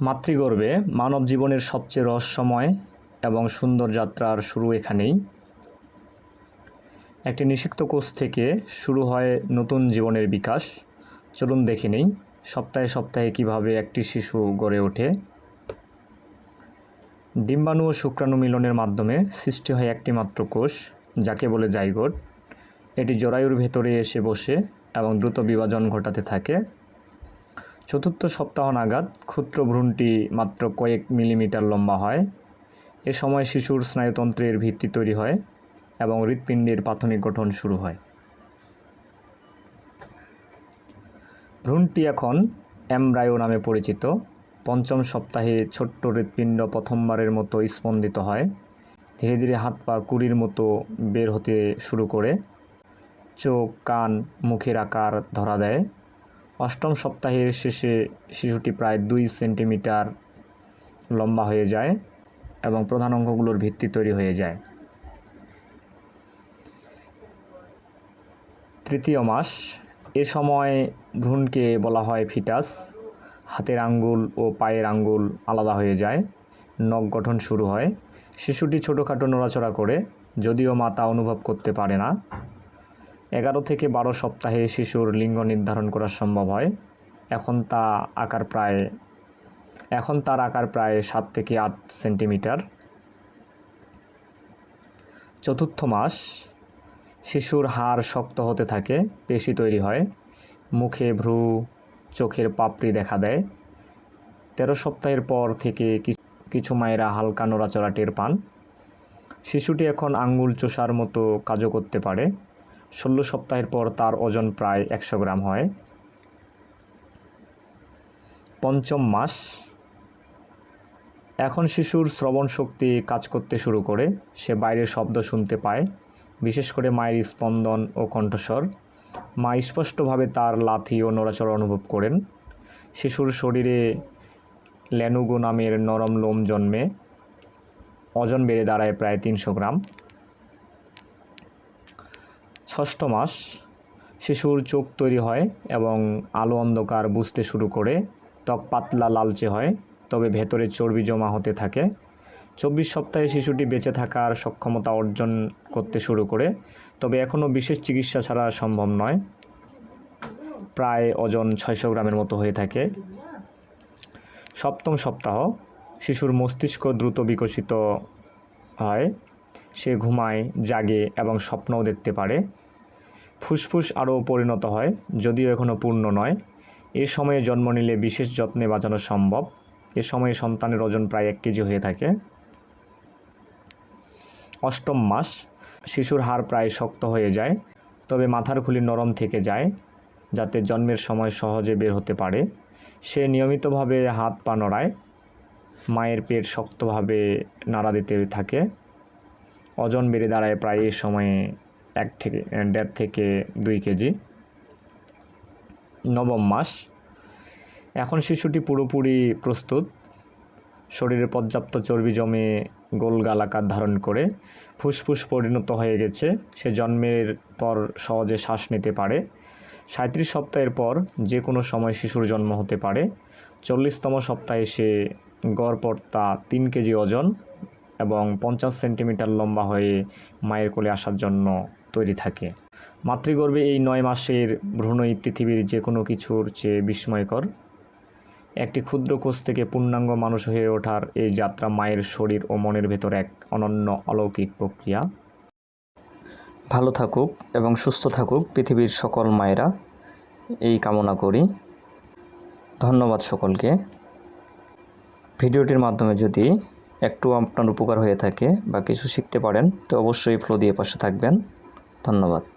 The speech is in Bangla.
মাতৃগর্ভে মানব জীবনের সবচেয়ে রহস্যময় এবং সুন্দর যাত্রার শুরু এখানেই। একটি নিষিক্ত কোষ থেকে শুরু হয় নতুন জীবনের বিকাশ। চলুন দেখে নেই, সপ্তাহে সপ্তাহে কীভাবে একটি শিশু গড়ে ওঠে। ডিম্বাণু ও শুক্রাণু মিলনের মাধ্যমে সৃষ্টি হয় একটি মাত্র কোষ, যাকে বলে জাইগোট। এটি জরায়ুর ভেতরে এসে বসে এবং দ্রুত বিভাজন ঘটাতে থাকে। চতুর্থ সপ্তাহ নাগাদ ক্ষুদ্র ভ্রূণটি মাত্র কয়েক মিলিমিটার লম্বা হয়। এ সময় শিশুর স্নায়ুতন্ত্রের ভিত্তি তৈরি হয় এবং হৃৎপিণ্ডের প্রাথমিক গঠন শুরু হয়। ভ্রূণটি এখন এমব্রায়ো নামে পরিচিত। পঞ্চম সপ্তাহে ছোট্ট হৃৎপিণ্ড প্রথমবারের মতো স্পন্দিত হয়। ধীরে ধীরে হাত পা কুড়ির মতো বের হতে শুরু করে। চোখ, কান, মুখের আকার ধরা দেয়। অষ্টম সপ্তাহের শেষে শিশুটি প্রায় দুই সেন্টিমিটার লম্বা হয়ে যায় এবং প্রধান অঙ্গগুলোর ভিত্তি তৈরি হয়ে যায়। তৃতীয় মাস, এ সময় ভ্রূণকে বলা হয় ফিটাস। হাতের আঙ্গুল ও পায়ের আঙ্গুল আলাদা হয়ে যায়। নখ গঠন শুরু হয়। শিশুটি ছোটোখাটো নড়াচড়া করে, যদিও মাতা অনুভব করতে পারে না। এগারো থেকে বারো সপ্তাহে শিশুর লিঙ্গ নির্ধারণ করা সম্ভব হয়। এখন তা আকার প্রায়, এখন তার আকার প্রায় সাত থেকে আট সেন্টিমিটার। চতুর্থ মাস, শিশুর হাড় শক্ত হতে থাকে, পেশি তৈরি হয়, মুখে ভ্রু, চোখের পাপড়ি দেখা দেয়। তেরো সপ্তাহের পর থেকে কিছু মায়েরা হালকা নড়াচড়া টের পান। শিশুটি এখন আঙ্গুল চোষার মতো কাজও করতে পারে। ষোলো সপ্তাহের পর তার ওজন প্রায় একশো গ্রাম হয়। পঞ্চম মাস। এখন শিশুর শ্রবণ শক্তি কাজ করতে শুরু করে। সে বাইরের শব্দ শুনতে পায়, বিশেষ করে মায়ের স্পন্দন ও কণ্ঠস্বর। মা স্পষ্টভাবে তার লাথি ও নড়াচড়া অনুভব করেন। শিশুর শরীরে ল্যানুগো নামের নরম লোম জন্মে। ওজন বেড়ে দাঁড়ায় প্রায় তিনশো গ্রাম। ষষ্ঠ মাস, শিশুর চোখ তৈরি হয় এবং আলো অন্ধকার বুঝতে শুরু করে ত্বক পাতলা লালচে হয়, তবে ভেতরে চর্বি জমা হতে থাকে। চব্বিশ সপ্তাহে শিশুটি বেঁচে থাকার সক্ষমতা অর্জন করতে শুরু করে, তবে এখনও বিশেষ চিকিৎসা ছাড়া সম্ভব নয়। প্রায় ওজন ছয়শো গ্রামের মতো হয়ে থাকে। সপ্তম সপ্তাহ, শিশুর মস্তিষ্ক দ্রুত বিকশিত হয়। সে ঘুমায়, জাগে এবং স্বপ্নও দেখতে পারে। ফুসফুস আরও পরিণত হয়, যদিও এখনও পূর্ণ নয়। এ সময়ে জন্ম নিলে বিশেষ যত্নে বাঁচানো সম্ভব। এ সময়ে সন্তানের ওজন প্রায় এক কেজি হয়ে থাকে। অষ্টম মাস, শিশুর হাড় প্রায় শক্ত হয়ে যায়, তবে মাথার খুলি নরম থেকে যায়, যাতে জন্মের সময় সহজে বের হতে পারে। সে নিয়মিতভাবে হাত পা নড়ায়, মায়ের পেট শক্তভাবে নাড়া দিতে থাকে। ওজন বেড়ে দাঁড়ায় প্রায় এই সময়ে এক থেকে, দেড় থেকে দুই কেজি। নবম মাস। এখন শিশুটি পুরোপুরি প্রস্তুত। শরীরে পর্যাপ্ত চর্বি জমে গোল গালাকার ধারণ করে ফুসফুস পরিণত হয়ে গেছে। সে জন্মের পর সহজে শ্বাস নিতে পারে। সাঁত্রিশ সপ্তাহের পর যে কোনো সময় শিশুর জন্ম হতে পারে। চল্লিশতম সপ্তাহে সে গড়পড়তা তিন কেজি ওজন। এবং পঞ্চাশ সেন্টিমিটার লম্বা হয়ে মায়ের কোলে আসার জন্য তৈরি থাকে। মাতৃগর্ভে এই নয় মাসের ভ্রূণই পৃথিবীর যে কোনো কিছুর চেয়ে বিস্ময়কর। একটি ক্ষুদ্র কোষ থেকে পূর্ণাঙ্গ মানুষ হয়ে ওঠার এই যাত্রা মায়ের শরীর ও মনের ভেতর এক অনন্য অলৌকিক প্রক্রিয়া। ভালো থাকুক এবং সুস্থ থাকুক পৃথিবীর সকল মায়েরা। এই কামনা করি। ধন্যবাদ সকলকে। ভিডিওটির মাধ্যমে যদি একটু আপনার উপকার হয়ে থাকে বা কিছু শিখতে পারেন, তো অবশ্যই ফ্লো দিয়ে পাশে থাকবেন। ধন্যবাদ।